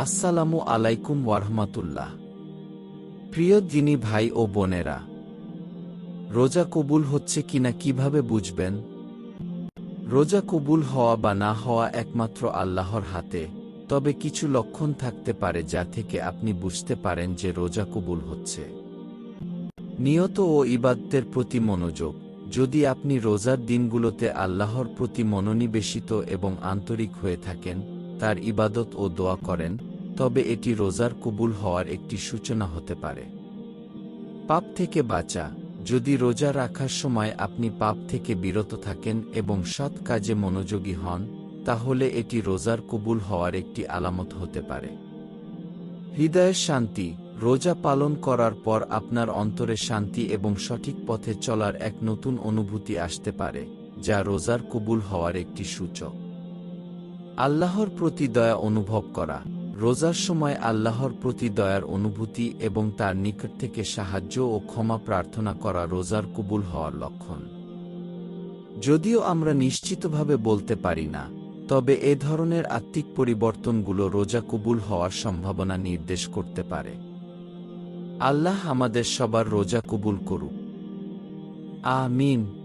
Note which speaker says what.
Speaker 1: আসসালামু আলাইকুম ওয়ারহমাতুল্লাহ। প্রিয় দিনী ভাই ও বোনেরা, রোজা কবুল হচ্ছে কিনা কীভাবে বুঝবেন? রোজা কবুল হওয়া বা না হওয়া একমাত্র আল্লাহর হাতে, তবে কিছু লক্ষণ থাকতে পারে যা থেকে আপনি বুঝতে পারেন যে রোজা কবুল হচ্ছে। নিয়ত ও ইবাদতের প্রতি মনোযোগ, যদি আপনি রোজার দিনগুলোতে আল্লাহর প্রতি মনোনিবেশিত এবং আন্তরিক হয়ে থাকেন তার ইবাদত ও দোয়া করেন, তবে এটি রোজার কবুল হওয়ার একটি সূচনা হতে পারে। পাপ থেকে বাঁচা, যদি রোজা রাখার সময় আপনি পাপ থেকে বিরত থাকেন এবং সৎ কাজে মনোযোগী হন, তাহলে এটি রোজার কবুল হওয়ার একটি আলামত হতে পারে। হৃদয়ের শান্তি, রোজা পালন করার পর আপনার অন্তরে শান্তি এবং সঠিক পথে চলার এক নতুন অনুভূতি আসতে পারে, যা রোজার কবুল হওয়ার একটি সূচক। আল্লাহর প্রতি দয়া অনুভব করা। রোজার সময় আল্লাহর প্রতি দয়ার অনুভূতি এবং তার নিকট থেকে সাহায্য ও ক্ষমা প্রার্থনা করা রোজার কবুল হওয়ার লক্ষণ। যদিও আমরা নিশ্চিতভাবে বলতে পারি না, তবে এ ধরনের আত্মিক পরিবর্তনগুলো রোজা কবুল হওয়ার সম্ভাবনা নির্দেশ করতে পারে। আল্লাহ আমাদের সবার রোজা কবুল করুক। আমিন।